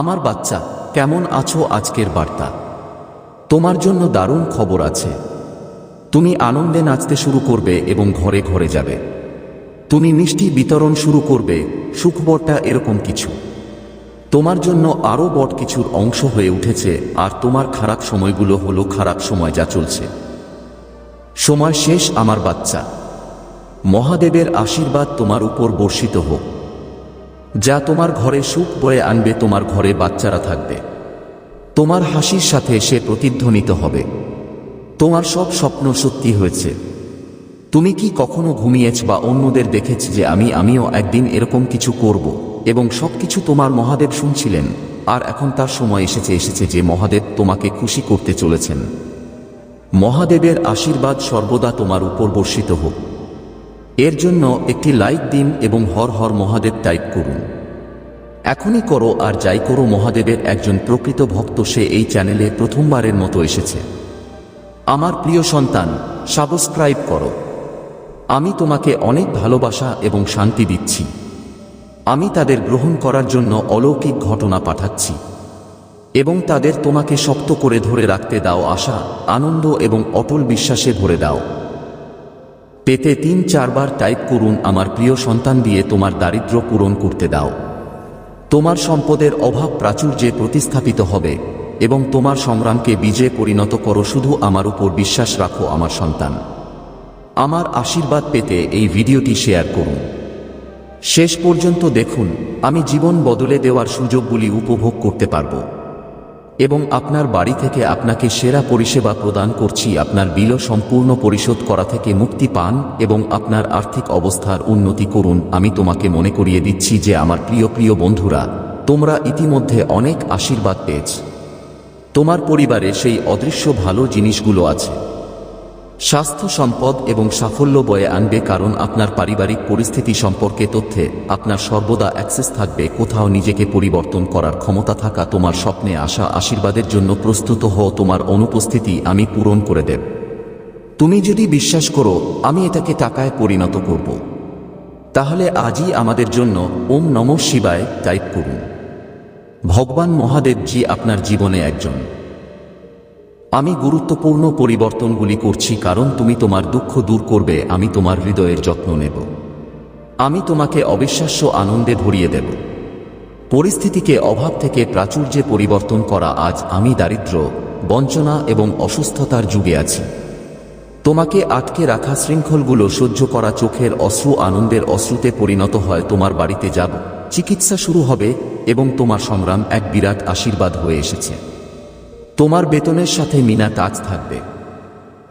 আমার বাচ্চা, কেমন আছো আজকের বার্তা? তোমার জন্য দারুণ খবর আছে। তুমি আনন্দে নাচতে শুরু করবে এবং ঘরে ঘরে যাবে। তুমি মিষ্টি বিতরণ শুরু করবে, সুখবরটা এরকম কিছু। তোমার জন্য আরও বট কিছুর অংশ হয়ে উঠেছে, আর তোমার খারাপ সময়গুলো হলো খারাপ সময় যা চলছে। সময় শেষ, আমার বাচ্চা। মহাদেবের আশীর্বাদ তোমার উপর বর্ষিত হোক। যা তোমার ঘরে সুখ বয়ে আনবে, তোমার ঘরে বাচ্চারা থাকবে। তোমার হাসির সাথে সে প্রতিধ্বনিত হবে। তোমার সব স্বপ্ন সত্যি হয়েছে। তুমি কি কখনো ঘুমিয়েছ বা অন্যদের দেখেছ যে আমি, আমিও একদিন এরকম কিছু করব এবং সবকিছু তোমার মহাদেব শুনছিলেন, আর এখন তার সময় এসেছে এসেছে যে মহাদেব তোমাকে খুশি করতে চলেছেন। মহাদেবের আশীর্বাদ সর্বদা তোমার উপর বর্ষিত হোক। এর জন্য একটি লাইক দিন এবং হর হর মহাদেব টাইপ করুন। এখনই করো আর যাই করো মহাদেবের একজন প্রকৃত ভক্ত সে এই চ্যানেলে প্রথমবারের মতো এসেছে। আমার প্রিয় সন্তান, সাবস্ক্রাইব করো। আমি তোমাকে অনেক ভালোবাসা এবং শান্তি দিচ্ছি। আমি তাদের গ্রহণ করার জন্য অলৌকিক ঘটনা পাঠাচ্ছি। এবং তাদের তোমাকে শক্ত করে ধরে রাখতে দাও আশা, আনন্দ এবং অটল বিশ্বাসে ভরে দাও। পেতে তিন চারবার টাইপ করুন, আমার প্রিয় সন্তান দিয়ে তোমার দারিদ্র্য পূরণ করতে দাও। তোমার সম্পদের অভাব প্রাচুর্যে প্রতিস্থাপিত হবে এবং তোমার সংগ্রামকে বীজে পরিণত করো, শুধু আমার উপর বিশ্বাস রাখো, আমার সন্তান। আমার আশীর্বাদ পেতে এই ভিডিওটি শেয়ার করুন। শেষ পর্যন্ত দেখুন, আমি জীবন বদলে দেওয়ার সুযোগগুলি উপভোগ করতে পারব। এবং আপনার বাড়ি থেকে আপনাকে সেরা পরিষেবা প্রদান করছি আপনার বিল সম্পূর্ণ পরিশোধ করা থেকে মুক্তি পান এবং আপনার আর্থিক অবস্থার উন্নতি করুন। আমি তোমাকে মনে করিয়ে দিচ্ছি যে আমার প্রিয় প্রিয় বন্ধুরা, তোমরা ইতিমধ্যে অনেক আশীর্বাদ পেয়েছ। তোমার পরিবারে সেই অদৃশ্য ভালো জিনিসগুলো আছে। স্বাস্থ্য সম্পদ এবং সাফল্য বয়ে আনবে কারণ আপনার পারিবারিক পরিস্থিতি সম্পর্কে তথ্যে আপনার সর্বদা অ্যাক্সেস থাকবে। কোথাও নিজেকে পরিবর্তন করার ক্ষমতা থাকা তোমার স্বপ্নে আসা আশীর্বাদের জন্য প্রস্তুত হও তোমার অনুপস্থিতি আমি পূরণ করে দেব। তুমি যদি বিশ্বাস করো, আমি এটাকে টাকায় পরিণত করব। তাহলে আজই আমাদের জন্য ওম নম শিবায় টাইপ করুন। ভগবান মহাদেবজি আপনার জীবনে একজন। আমি গুরুত্বপূর্ণ পরিবর্তনগুলি করছি কারণ তুমি তোমার দুঃখ দূর করবে, আমি তোমার হৃদয়ের যত্ন নেব। আমি তোমাকে অবিশ্বাস্য আনন্দে ভরিয়ে দেব। পরিস্থিতিকে অভাব থেকে প্রাচুর্যে পরিবর্তন করা আজ আমি দারিদ্র, বঞ্চনা এবং অসুস্থতার যুগে আছি। তোমাকে আটকে রাখা শৃঙ্খলগুলো সহ্য করা চোখের অশ্রু আনন্দের অশ্রুতে পরিণত হয়, তোমার বাড়িতে যাব, চিকিৎসা শুরু হবে এবং তোমার সংগ্রাম এক বিরাট আশীর্বাদ হয়ে এসেছে। তোমার বেতনের সাথে মিনা টাচ থাকবে।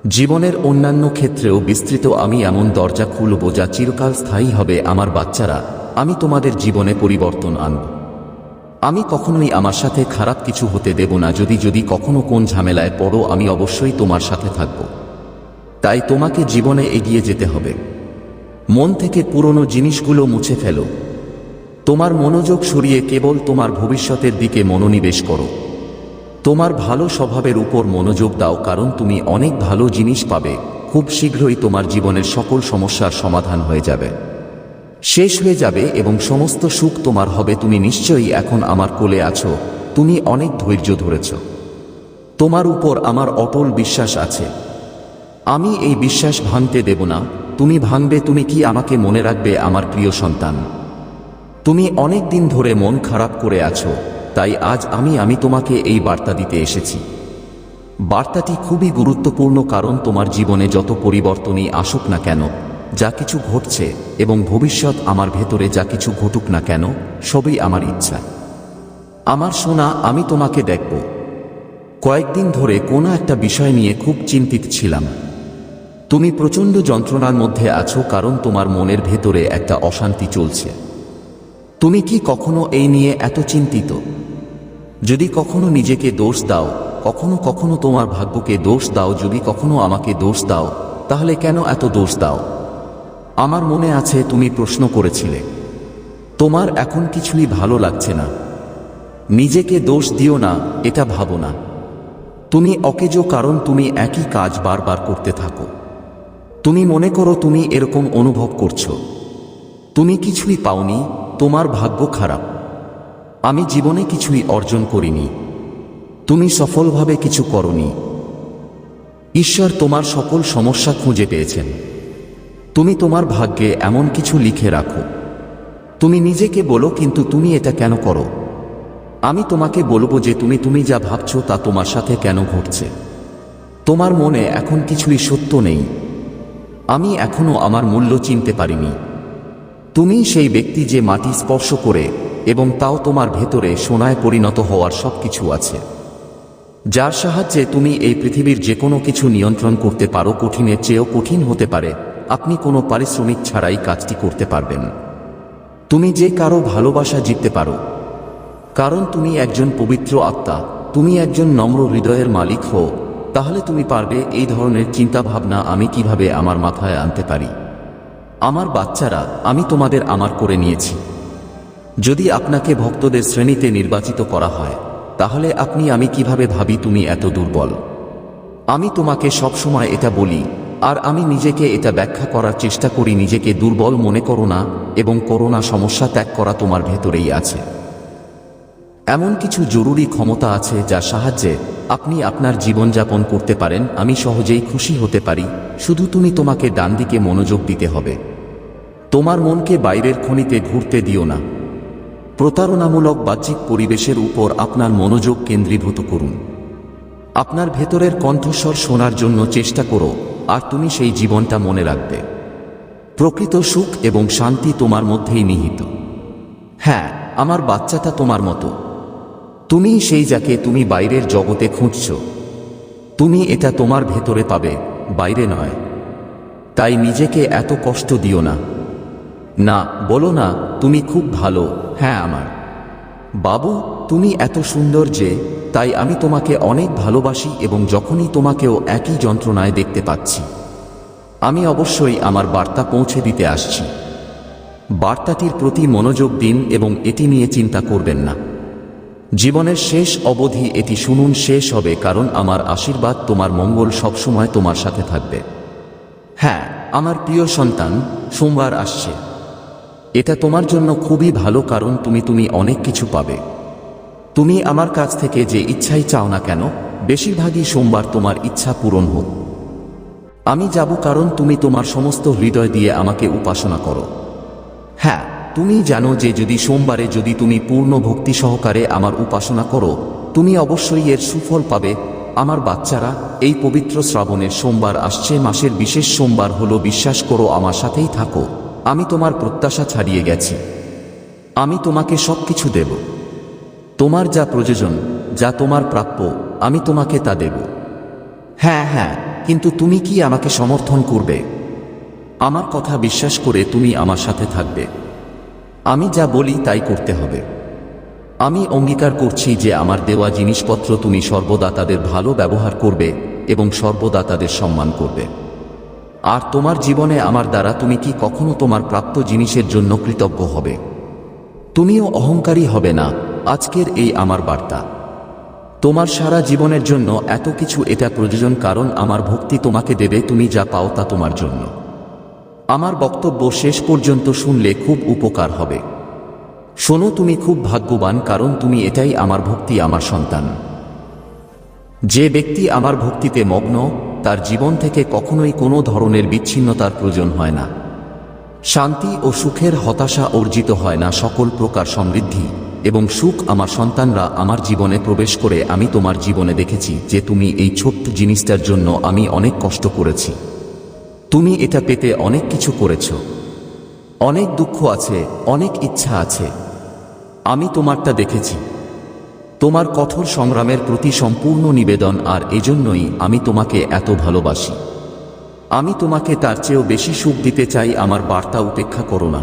জীবনের অন্যান্য ক্ষেত্রেও বিস্তৃত আমি এমন দরজা খুলব যা চিরকাল স্থায়ী হবে আমার বাচ্চারা। আমি তোমাদের জীবনে পরিবর্তন আনব। আমি কখনোই আমার সাথে খারাপ কিছু হতে দেব না। যদি যদি কখনো কোন ঝামেলায় পড়ো, আমি অবশ্যই তোমার সাথে থাকব। তাই তোমাকে জীবনে এগিয়ে যেতে হবে। মন থেকে পুরনো জিনিসগুলো মুছে ফেলো। তোমার মনোযোগ সরিয়ে কেবল তোমার ভবিষ্যতের দিকে মনোনিবেশ করো। তোমার ভালো স্বভাবের উপর মনোযোগ দাও, কারণ তুমি অনেক ভালো জিনিস পাবে। খুব শীঘ্রই তোমার জীবনের সকল সমস্যার সমাধান হয়ে যাবে। শেষ হয়ে যাবে এবং সমস্ত সুখ তোমার হবে। তুমি নিশ্চয়ই এখন আমার কোলে আছো। তুমি অনেক ধৈর্য ধরেছ। তোমার উপর আমার অটল বিশ্বাস আছে। আমি এই বিশ্বাস ভাঙতে দেব না। তুমি ভাঙবে, তুমি কি আমাকে মনে রাখবে, আমার প্রিয় সন্তান? তুমি অনেক দিন ধরে মন খারাপ করে আছো। তাই আজ আমি আমি তোমাকে এই বার্তা দিতে এসেছি। বার্তাটি খুবই গুরুত্বপূর্ণ কারণ তোমার জীবনে যত পরিবর্তনই আসুক না কেন, যা কিছু ঘটছে এবং ভবিষ্যৎ আমার ভেতরে যা কিছু ঘটুক না কেন, সবই আমার ইচ্ছা। আমার সোনা, আমি তোমাকে দেখব। কয়েকদিন ধরে কোনো একটা বিষয় নিয়ে খুব চিন্তিত ছিলাম। তুমি প্রচণ্ড যন্ত্রণার মধ্যে আছো কারণ তোমার মনের ভেতরে একটা অশান্তি চলছে। তুমি কি কখনো এই নিয়ে এত চিন্তিত? যদি কখনো নিজেকে দোষ দাও, কখনো কখনো তোমার ভাগ্যকে দোষ দাও, যদি কখনো আমাকে দোষ দাও, তাহলে কেন এত দোষ দাও? আমার মনে আছে তুমি প্রশ্ন করেছিলে। তোমার এখন কিছুই ভালো লাগছে না। নিজেকে দোষ দিও না, এটা ভাবো না। তুমি অকেজো কারণ তুমি একই কাজ বারবার করতে থাকো। তুমি মনে করো তুমি এরকম অনুভব করছ। তুমি কিছুই পাওনি, তোমার ভাগ্য খারাপ। আমি জীবনে কিছুই অর্জন করিনি। তুমি সফলভাবে কিছু করনি। ঈশ্বর তোমার সকল সমস্যা খুঁজে পেয়েছেন। তুমি তোমার ভাগ্যে এমন কিছু লিখে রাখো। তুমি নিজেকে বলো, কিন্তু তুমি এটা কেন করো? আমি তোমাকে বলব যে তুমি তুমি যা ভাবছ তা তোমার সাথে কেন ঘটছে? তোমার মনে এখন কিছুই সত্য নেই। আমি এখনও আমার মূল্য চিনতে পারিনি। তুমি সেই ব্যক্তি যে মাটি স্পর্শ করে এবং তাও তোমার ভেতরে সোনায় পরিণত হওয়ার সব কিছু আছে। যার সাহায্যে তুমি এই পৃথিবীর যে কোনো কিছু নিয়ন্ত্রণ করতে পারো কঠিনের চেয়েও কঠিন হতে পারে, আপনি কোনো পারিশ্রমিক ছাড়াই কাজটি করতে পারবেন। তুমি যে কারও ভালোবাসা জিততে পারো। কারণ তুমি একজন পবিত্র আত্মা, তুমি একজন নম্র হৃদয়ের মালিক হও, তাহলে তুমি পারবে এই ধরনের চিন্তা ভাবনা আমি কীভাবে আমার মাথায় আনতে পারি। আমার বাচ্চারা, আমি তোমাদের আমার করে নিয়েছি। যদি আপনাকে ভক্তদের শ্রেণীতে নির্বাচিত করা হয়, তাহলে আপনি আমি কীভাবে ভাবি তুমি এত দুর্বল? আমি তোমাকে সবসময় এটা বলি, আর আমি নিজেকে এটা ব্যাখ্যা করার চেষ্টা করি, নিজেকে দুর্বল মনে করো না, এবং করোনা সমস্যা ত্যাগ করা তোমার ভেতরেই আছে। এমন কিছু জরুরি ক্ষমতা আছে, যার সাহায্যে আপনি আপনার জীবনযাপন করতে পারেন, আমি সহজেই খুশি হতে পারি, শুধু তুমি তোমাকে ডান দিকে মনোযোগ দিতে হবে। তোমার মনকে বাইরের খনিতে ঘুরতে দিও না। প্রতারণামূলক বাহ্যিক পরিবেশের উপর আপনার মনোযোগ কেন্দ্রীভূত করুন। আপনার ভেতরের কণ্ঠস্বর শোনার জন্য চেষ্টা করো, আর তুমি সেই জীবনটা মনে রাখবে। প্রকৃত সুখ এবং শান্তি তোমার মধ্যেই নিহিত। হ্যাঁ আমার বাচ্চাটা তোমার মতো। তুমি সেই যাকে তুমি বাইরের জগতে খুঁজছ। তুমি এটা তোমার ভেতরে পাবে, বাইরে নয়। তাই নিজেকে এত কষ্ট দিও না। না, বলো না, তুমি খুব ভালো। হ্যাঁ আমার। বাবু, তুমি এত সুন্দর যে, তাই আমি তোমাকে অনেক ভালোবাসি এবং যখনই তোমাকেও একই যন্ত্রণায় দেখতে পাচ্ছি। আমি অবশ্যই আমার বার্তা পৌঁছে দিতে আসছি। বার্তাটির প্রতি মনোযোগ দিন এবং এটি নিয়ে চিন্তা করবেন না। জীবনের শেষ অবধি এটি শুনুন, শেষ হবে, কারণ আমার আশীর্বাদ, তোমার মঙ্গল সবসময় তোমার সাথে থাকবে। হ্যাঁ আমার প্রিয় সন্তান, সোমবার আসছে। এটা তোমার জন্য খুবই ভালো কারণ তুমি তুমি অনেক কিছু পাবে। তুমি আমার কাছ থেকে যে ইচ্ছাই চাও না কেন, বেশিরভাগই সোমবার তোমার ইচ্ছা পূরণ হোক। আমি যাব কারণ তুমি তোমার সমস্ত হৃদয় দিয়ে আমাকে উপাসনা করো। হ্যাঁ তুমি জানো যে যদি সোমবারে যদি তুমি পূর্ণ ভক্তি সহকারে আমার উপাসনা করো, তুমি অবশ্যই এর সুফল পাবে। আমার বাচ্চারা, এই পবিত্র শ্রাবণের সোমবার আসছে, মাসের বিশেষ সোমবার হলো বিশ্বাস করো, আমার সাথেই থাকো। আমি তোমার প্রত্যাশা ছাড়িয়ে গেছি। আমি তোমাকে সব কিছু দেব। তোমার যা প্রয়োজন, যা তোমার প্রাপ্য, আমি তোমাকে তা দেব। হ্যাঁ হ্যাঁ কিন্তু তুমি কি আমাকে সমর্থন করবে? আমার কথা বিশ্বাস করে তুমি আমার সাথে থাকবে। আমি যা বলি তাই করতে হবে। আমি অঙ্গীকার করছি যে আমার দেওয়া জিনিসপত্র তুমি সর্বদা তাদের ভালো ব্যবহার করবে এবং সর্বদা তাদের সম্মান করবে। আর তোমার জীবনে আমার দ্বারা তুমি কি কখনো তোমার প্রাপ্ত জিনিসের জন্য কৃতজ্ঞ হবে? তুমিও অহংকারী হবে না, আজকের এই আমার বার্তা। তোমার সারা জীবনের জন্য এত কিছু এটা প্রয়োজন কারণ আমার ভক্তি তোমাকে দেবে, তুমি যা পাও তা তোমার জন্য। আমার বক্তব্য শেষ পর্যন্ত শুনলে খুব উপকার হবে। শোনো, তুমি খুব ভাগ্যবান কারণ তুমি এটাই আমার ভক্তি, আমার সন্তান। যে ব্যক্তি আমার ভক্তিতে মগ্ন, তার জীবন থেকে কখনোই কোনো ধরনের বিচ্ছিন্নতার প্রয়োজন হয় না। শান্তি ও সুখের হতাশা অর্জিত হয় না সকল প্রকার সমৃদ্ধি, এবং সুখ আমার সন্তানরা আমার জীবনে প্রবেশ করে আমি তোমার জীবনে দেখেছি যে তুমি এই ছোট্ট জিনিসটার জন্য আমি অনেক কষ্ট করেছি। তুমি এটা পেতে অনেক কিছু করেছ। অনেক দুঃখ আছে, অনেক ইচ্ছা আছে। আমি তোমারটা দেখেছি। তোমার কঠোর সংগ্রামের প্রতি সম্পূর্ণ নিবেদন আর এজন্যই আমি তোমাকে এত ভালোবাসি। আমি তোমাকে তার চেয়েও বেশি সুখ দিতে চাই আমার বার্তা উপেক্ষা করো না।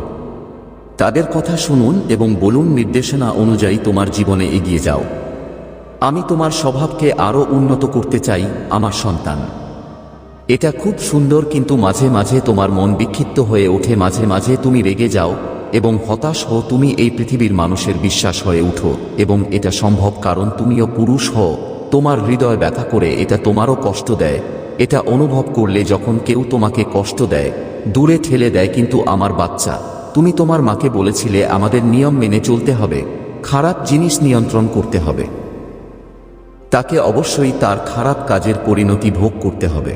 তাদের কথা শুনুন এবং বলুন নির্দেশনা অনুযায়ী তোমার জীবনে এগিয়ে যাও। আমি তোমার স্বভাবকে আরও উন্নত করতে চাই, আমার সন্তান। এটা খুব সুন্দর কিন্তু মাঝে মাঝে তোমার মন বিক্ষিপ্ত হয়ে ওঠে, মাঝে মাঝে তুমি রেগে যাও এবং হতাশ হও তুমি এই পৃথিবীর মানুষের বিশ্বাস হয়ে উঠো, এবং এটা সম্ভব কারণ তুমিও পুরুষ হও। তোমার হৃদয় ব্যথা করে এটা তোমারও কষ্ট দেয়। এটা অনুভব করলে যখন কেউ তোমাকে কষ্ট দেয়, দূরে ঠেলে দেয় কিন্তু আমার বাচ্চা, তুমি তোমার মাকে বলেছিলে আমাদের নিয়ম মেনে চলতে হবে, খারাপ জিনিস নিয়ন্ত্রণ করতে হবে। তাকে অবশ্যই তার খারাপ কাজের পরিণতি ভোগ করতে হবে।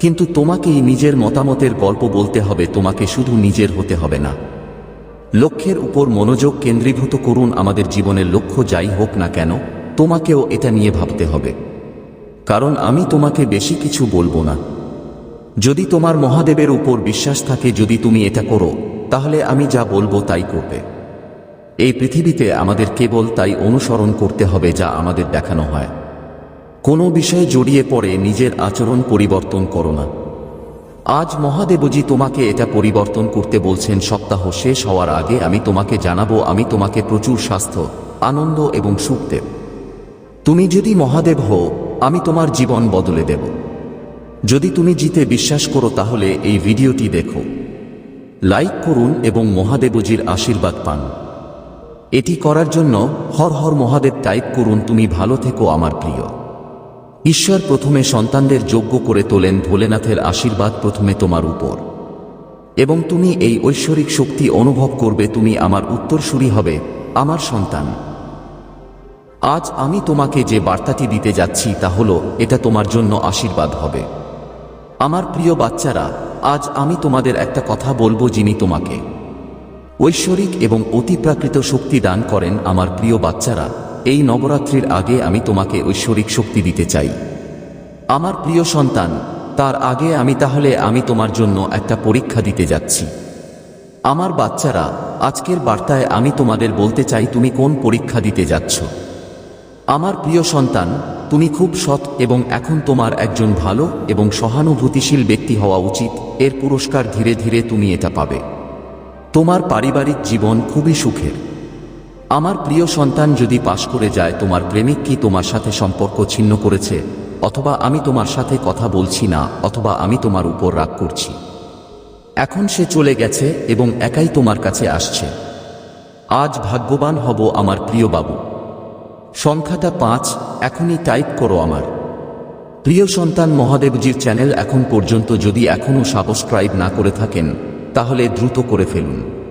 কিন্তু তোমাকেই নিজের মতামতের গল্প বলতে হবে, তোমাকে শুধু নিজের হতে হবে না। লক্ষ্যের উপর মনোযোগ কেন্দ্রীভূত করুন আমাদের জীবনের লক্ষ্য যাই হোক না কেন, তোমাকেও এটা নিয়ে ভাবতে হবে। কারণ আমি তোমাকে বেশি কিছু বলব না। যদি তোমার মহাদেবের উপর বিশ্বাস থাকে, যদি তুমি এটা করো, তাহলে আমি যা বলব তাই করবে। এই পৃথিবীতে আমাদের কেবল তাই অনুসরণ করতে হবে যা আমাদের দেখানো হয়। কোনো বিষয়ে জড়িয়ে পড়ে, নিজের আচরণ পরিবর্তন করো না। আজ মহাদেবজি তোমাকে এটা পরিবর্তন করতে বলছেন, সপ্তাহ শেষ হওয়ার আগে আমি তোমাকে জানাব, আমি তোমাকে প্রচুর স্বাস্থ্য, আনন্দ এবং সুখ দেব তুমি যদি মহাদেব হও, আমি তোমার জীবন বদলে দেব। যদি তুমি জিতে বিশ্বাস করো, তাহলে এই ভিডিওটি দেখো। লাইক করুন এবং মহাদেবজির আশীর্বাদ পান। এটি করার জন্য হর হর মহাদেব টাইপ করুন, তুমি ভালো থেকো আমার প্রিয়। ঈশ্বর প্রথমে সন্তানদের যোগ্য করে তোলেন ভোলেনাথের আশীর্বাদ প্রথমে তোমার উপর। এবং তুমি এই ঐশ্বরিক শক্তি অনুভব করবে, তুমি আমার উত্তরসূরি হবে, আমার সন্তান। আজ আমি তোমাকে যে বার্তাটি দিতে যাচ্ছি তা হলো, এটা তোমার জন্য আশীর্বাদ হবে। আমার প্রিয় বাচ্চারা, আজ আমি তোমাদের একটা কথা বলব যিনি তোমাকে। ঐশ্বরিক এবং অতিপ্রাকৃত শক্তি দান করেন আমার প্রিয় বাচ্চারা এই নবরাত্রির আগে আমি তোমাকে ঐশ্বরিক শক্তি দিতে চাই। আমার প্রিয় সন্তান, তার আগে আমি তাহলে আমি তোমার জন্য একটা পরীক্ষা দিতে যাচ্ছি। আমার বাচ্চারা, আজকের বার্তায় আমি তোমাদের বলতে চাই তুমি কোন পরীক্ষা দিতে যাচ্ছ। আমার প্রিয় সন্তান, তুমি খুব সৎ এবং এখন তোমার একজন ভালো এবং সহানুভূতিশীল ব্যক্তি হওয়া উচিত, এর পুরস্কার ধীরে ধীরে তুমি এটা পাবে। তোমার পারিবারিক জীবন খুবই সুখের। আমার প্রিয় সন্তান যদি পাশ করে যায়, তোমার প্রেমিক কি তোমার সাথে সম্পর্ক ছিন্ন করেছে? অথবা আমি তোমার সাথে কথা বলছি না, অথবা আমি তোমার উপর রাগ করছি। এখন সে চলে গেছে এবং একাই তোমার কাছে আসছে। আজ ভাগ্যবান হব আমার প্রিয় বাবু। সংখ্যাটা পাঁচ, এখনই টাইপ করো আমার। প্রিয় সন্তান মহাদেবজির চ্যানেল এখন পর্যন্ত যদি এখনও সাবস্ক্রাইব না করে থাকেন, তাহলে দ্রুত করে ফেলুন।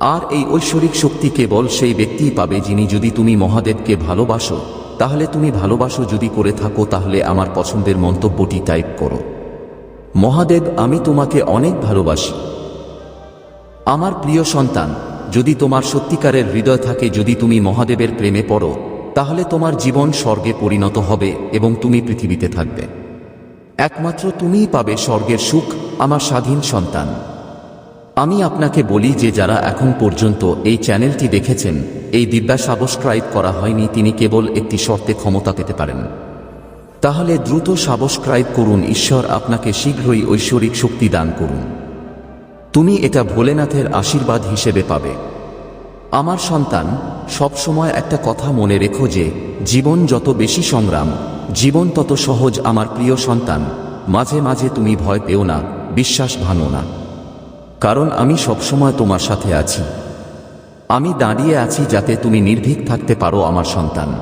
আর এই ঐশ্বরিক শক্তি কেবল সেই ব্যক্তিই পাবে যিনি যদি তুমি মহাদেবকে ভালোবাসো, তাহলে তুমি ভালোবাসো যদি করে থাকো, তাহলে আমার পছন্দের মন্তব্যটি টাইপ করো। মহাদেব, আমি তোমাকে অনেক ভালোবাসি। আমার প্রিয় সন্তান, যদি তোমার সত্যিকারের হৃদয় থাকে, যদি তুমি মহাদেবের প্রেমে পড়ো, তাহলে তোমার জীবন স্বর্গে পরিণত হবে এবং তুমি পৃথিবীতে থাকবে। একমাত্র তুমিই পাবে স্বর্গের সুখ, আমার স্বাধীন সন্তান। আমি আপনাকে বলি যে যারা এখন পর্যন্ত এই চ্যানেলটি দেখেছেন, এই দিব্যা সাবস্ক্রাইব করা হয়নি, তিনি কেবল একটি শর্তে ক্ষমতা পেতে পারেন। তাহলে দ্রুত সাবস্ক্রাইব করুন, ঈশ্বর আপনাকে শীঘ্রই ঐশ্বরিক শক্তি দান করুন। তুমি এটা ভোলেনাথের আশীর্বাদ হিসেবে পাবে। আমার সন্তান, সবসময় একটা কথা মনে রেখো যে, জীবন যত বেশি সংগ্রাম, জীবন তত সহজ। আমার প্রিয় সন্তান, মাঝে মাঝে তুমি ভয় পেও না, বিশ্বাস ভাঙো না। কারণ আমি সবসময় তোমার সাথে আছি। আমি দাঁড়িয়ে আছি যাতে তুমি নির্ভীক থাকতে পারো আমার সন্তান।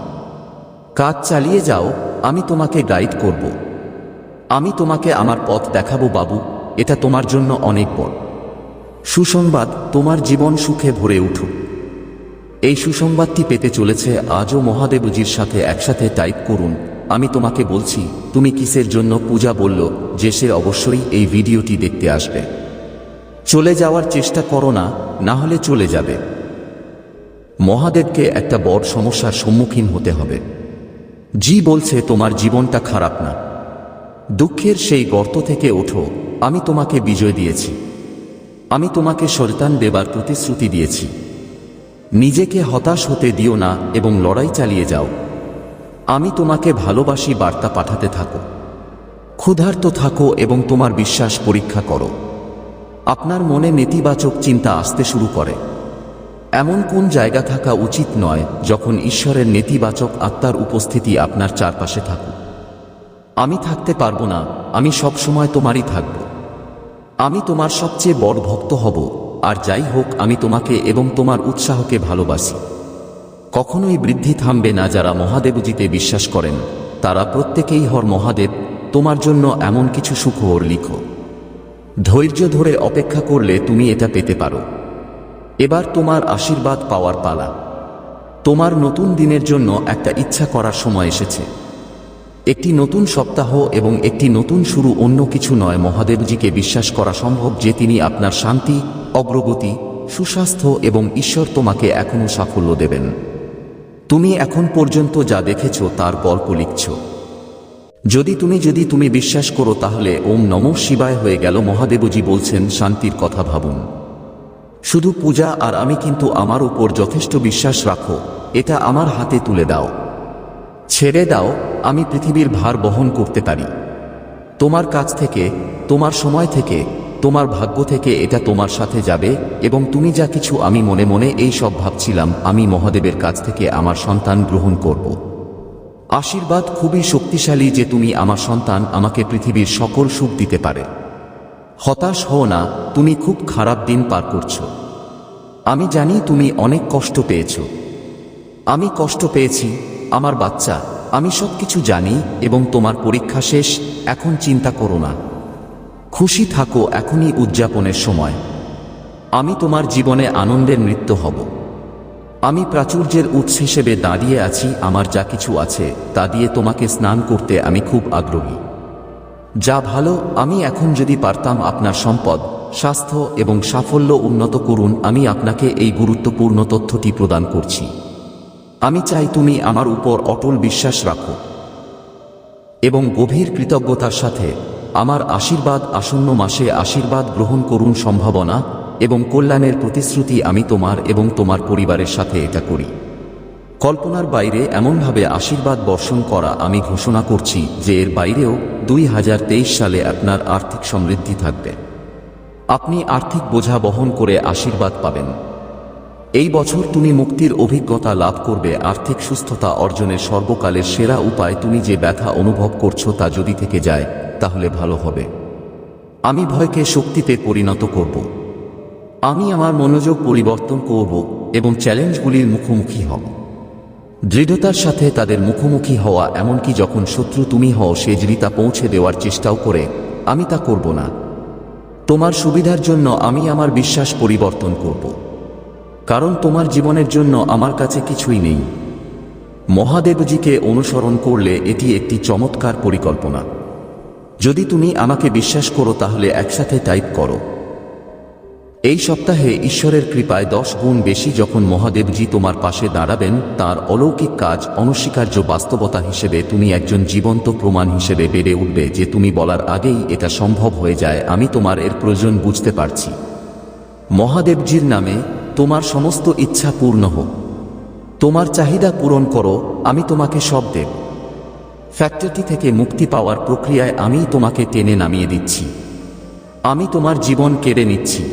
কাজ চালিয়ে যাও, আমি তোমাকে গাইড করব। আমি তোমাকে আমার পথ দেখাবো, বাবু, এটা তোমার জন্য অনেক বড়। সুসংবাদ তোমার জীবন সুখে ভরে উঠুক। এই সুসংবাদটি পেতে চলেছে, আজও মহাদেবজির সাথে একসাথে টাইপ করুন। আমি তোমাকে বলছি, তুমি কিসের জন্য পূজা বলল, যে সে অবশ্যই এই ভিডিওটি দেখতে আসবে। চলে যাওয়ার চেষ্টা করো না না হলে চলে যাবে। মহাদেবকে একটা বড় সমস্যার সম্মুখীন হতে হবে। জি বলছে, তোমার জীবনটা খারাপ না। দুঃখের সেই গর্ত থেকে ওঠো, আমি তোমাকে বিজয় দিয়েছি। আমি তোমাকে শয়তান দেবার প্রতিশ্রুতি দিয়েছি। নিজেকে হতাশ হতে দিও না এবং লড়াই চালিয়ে যাও। আমি তোমাকে ভালোবাসি, বার্তা পাঠাতে থাকো। ক্ষুধার্ত থাকো এবং তোমার বিশ্বাস পরীক্ষা করো। আপনার মনে নেতিবাচক চিন্তা আসতে শুরু করে। এমন কোন জায়গা থাকা উচিত নয় যখন ঈশ্বরের নেতিবাচক আত্মার উপস্থিতি আপনার চারপাশে থাকুক। আমি থাকতে পারব না, আমি সব সময় তোমারই থাকব। আমি তোমার সবচেয়ে বড় ভক্ত হব, আর যাই হোক, আমি তোমাকে এবং তোমার উৎসাহকে ভালোবাসি। কখনোই বৃদ্ধি থামবে না যারা মহাদেবজিতে বিশ্বাস করেন। তারা প্রত্যেকেই হর মহাদেব, তোমার জন্য এমন কিছু সুখবর লিখো। ধৈর্য ধরে অপেক্ষা করলে তুমি এটা পেতে পারো। এবার তোমার আশীর্বাদ পাওয়ার পালা। তোমার নতুন দিনের জন্য একটা ইচ্ছা করার সময় এসেছে। একটি নতুন সপ্তাহ এবং একটি নতুন শুরু অন্য কিছু নয়, মহাদেবজিকে বিশ্বাস করা সম্ভব যে তিনি আপনার শান্তি, অগ্রগতি, সুস্বাস্থ্য এবং ঈশ্বর তোমাকে এখনও সাফল্য দেবেন। তুমি এখন পর্যন্ত যা দেখেছ তার গল্প লিখছ। যদি তুমি যদি তুমি বিশ্বাস করো, তাহলে ওম নম শিবায় হয়ে গেল। মহাদেবজি বলছেন, শান্তির কথা ভাবুন। শুধু পূজা আর আমি কিন্তু আমার উপর যথেষ্ট বিশ্বাস রাখো। এটা আমার হাতে তুলে দাও। ছেড়ে দাও, আমি পৃথিবীর ভার বহন করতে পারি। তোমার কাছ থেকে, তোমার সময় থেকে, তোমার ভাগ্য থেকে এটা তোমার সাথে যাবে এবং তুমি যা কিছু আমি মনে মনে এই সব ভাবছিলাম, আমি মহাদেবের কাছ থেকে আমার সন্তান গ্রহণ করব। আশীর্বাদ খুবই শক্তিশালী যে তুমি আমার সন্তান আমাকে পৃথিবীর সকল সুখ দিতে পারে। হতাশ হও না, তুমি খুব খারাপ দিন পার করছ। আমি জানি তুমি অনেক কষ্ট পেয়েছ। আমি কষ্ট পেয়েছি, আমার বাচ্চা, আমি সব কিছু জানি এবং তোমার পরীক্ষা শেষ, এখন চিন্তা করো না। খুশি থাকো এখনই উদযাপনের সময়। আমি তোমার জীবনে আনন্দের নৃত্য হব। আমি প্রাচুর্যের উৎস হিসেবে দাঁড়িয়ে আছি, আমার যা কিছু আছে, তা দিয়ে তোমাকে স্নান করতে আমি খুব আগ্রহী। যা ভালো, আমি এখন যদি পারতাম আপনার সম্পদ, স্বাস্থ্য এবং সাফল্য উন্নত করুন, আমি আপনাকে এই গুরুত্বপূর্ণ তথ্যটি প্রদান করছি। আমি চাই তুমি আমার উপর অটল বিশ্বাস রাখো। এবং গভীর কৃতজ্ঞতার সাথে, আমার আশীর্বাদ আসন্ন মাসে আশীর্বাদ গ্রহণ করুন সম্ভাবনা এবং কল্যাণের প্রতিশ্রুতি আমি তোমার এবং তোমার পরিবারের সাথে এটা করি। কল্পনার বাইরে এমনভাবে আশীর্বাদ বর্ষণ করা আমি ঘোষণা করছি যে এর বাইরেও দুই হাজার তেইশ সালে আপনার আর্থিক সমৃদ্ধি থাকবে। আপনি আর্থিক বোঝা বহন করে আশীর্বাদ পাবেন। এই বছর তুমি মুক্তির অভিজ্ঞতা লাভ করবে, আর্থিক সুস্থতা অর্জনের সর্বকালের সেরা উপায় তুমি যে ব্যথা অনুভব করছ তা যদি থেকে যায়, তাহলে ভালো হবে। আমি ভয়কে শক্তিতে পরিণত করব। আমি আমার মনোযোগ পরিবর্তন করব এবং চ্যালেঞ্জগুলির মুখোমুখি হব। দৃঢ়তার সাথে তাদের মুখোমুখি হওয়া এমনকি যখন শত্রু তুমি হও, সে যদি তা পৌঁছে দেওয়ার চেষ্টাও করে, আমি তা করব না। তোমার সুবিধার জন্য আমি আমার বিশ্বাস পরিবর্তন করব। কারণ তোমার জীবনের জন্য আমার কাছে কিছুই নেই। মহাদেবজিকে অনুসরণ করলে এটি একটি চমৎকার পরিকল্পনা। যদি তুমি আমাকে বিশ্বাস করো, তাহলে একসাথে টাইপ করো। এই সপ্তাহে ঈশ্বরের কৃপায় দশ গুণ বেশি যখন মহাদেবজি তোমার পাশে দাঁড়াবেন, তার অলৌকিক কাজ অনস্বীকার্য বাস্তবতা হিসেবে তুমি একজন জীবন্ত প্রমাণ হিসেবে বেড়ে উঠবে যে তুমি বলার আগেই এটা সম্ভব হয়ে যায়, আমি তোমার এর প্রয়োজন বুঝতে পারছি। মহাদেবজির নামে, তোমার সমস্ত ইচ্ছা পূর্ণ হোক। তোমার চাহিদা পূরণ করো, আমি তোমাকে সব দেব। ফ্যাক্টরি থেকে মুক্তি পাওয়ার প্রক্রিয়ায় আমি তোমাকে টেনে নামিয়ে দিচ্ছি। আমি তোমার জীবন কেড়ে নিচ্ছি।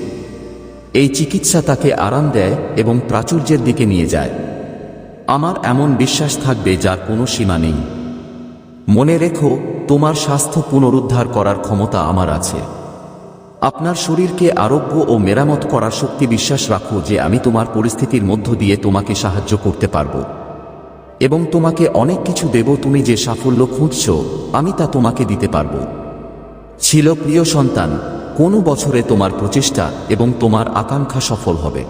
এই চিকিৎসা তাকে আরাম দেয় এবং প্রাচুর্যের দিকে নিয়ে যায়। আমার এমন বিশ্বাস থাকবে যার কোনো সীমা নেই। মনে রেখো, তোমার স্বাস্থ্য পুনরুদ্ধার করার ক্ষমতা আমার আছে। আপনার শরীরকে আরোগ্য ও মেরামত করার শক্তি বিশ্বাস রাখো যে আমি তোমার পরিস্থিতির মধ্য দিয়ে তোমাকে সাহায্য করতে পারব। এবং তোমাকে অনেক কিছু দেব তুমি যে সাফল্য খুঁজছ, আমি তা তোমাকে দিতে পারব। ছিল প্রিয় সন্তান কোনো বছরে তোমার প্রচেষ্টা এবং তোমার আকাঙ্ক্ষা সফল হবে।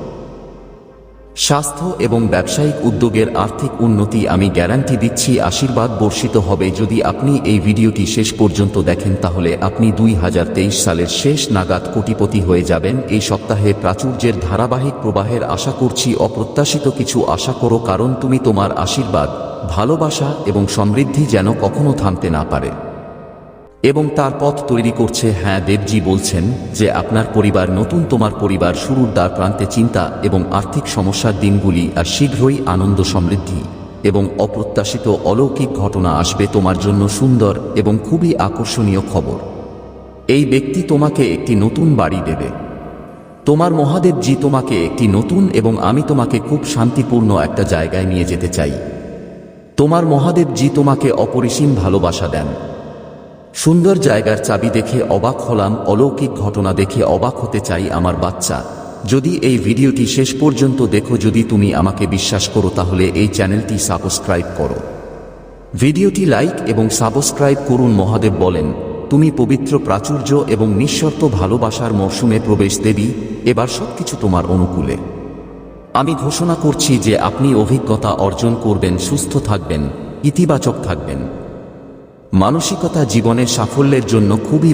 স্বাস্থ্য এবং ব্যবসায়িক উদ্যোগের আর্থিক উন্নতি আমি গ্যারান্টি দিচ্ছি, আশীর্বাদ বর্ষিত হবে। যদি আপনি এই ভিডিওটি শেষ পর্যন্ত দেখেন, তাহলে আপনি দুই হাজার তেইশ সালের শেষ নাগাদ কোটিপতি হয়ে যাবেন। এই সপ্তাহে প্রাচুর্যের ধারাবাহিক প্রবাহের আশা করছি, অপ্রত্যাশিত কিছু আশা করো, কারণ তুমি তোমার আশীর্বাদ, ভালোবাসা এবং সমৃদ্ধি যেন কখনো থামতে না পারে। এবং তার পথ তৈরি করছে হ্যাঁ দেবজি বলছেন যে আপনার পরিবার নতুন তোমার পরিবার শুরুর দ্বার প্রান্তে চিন্তা এবং আর্থিক সমস্যার দিনগুলি আর শীঘ্রই আনন্দ সমৃদ্ধি এবং অপ্রত্যাশিত অলৌকিক ঘটনা আসবে তোমার জন্য সুন্দর এবং খুবই আকর্ষণীয় খবর। এই ব্যক্তি তোমাকে একটি নতুন বাড়ি দেবে। তোমার মহাদেবজি তোমাকে একটি নতুন এবং আমি তোমাকে খুব শান্তিপূর্ণ একটা জায়গায় নিয়ে যেতে চাই। তোমার মহাদেবজি তোমাকে অপরিসীম ভালোবাসা দেন। সুন্দর জায়গার চাবি দেখে অবাক হলাম, অলৌকিক ঘটনা দেখে অবাক হতে চাই আমার বাচ্চা। যদি এই ভিডিওটি শেষ পর্যন্ত দেখো, যদি তুমি আমাকে বিশ্বাস করো, তাহলে এই চ্যানেলটি সাবস্ক্রাইব করো। ভিডিওটি লাইক এবং সাবস্ক্রাইব করুন, মহাদেব বলেন। তুমি পবিত্র প্রাচুর্য এবং নিঃশর্ত ভালোবাসার মরশুমে প্রবেশ দেবী, এবার সবকিছু তোমার অনুকূলে। আমি ঘোষণা করছি যে আপনি অভিজ্ঞতা অর্জন করবেন, সুস্থ থাকবেন, ইতিবাচক থাকবেন। মানসিকতা জীবনে সাফল্যের জন্য খুবই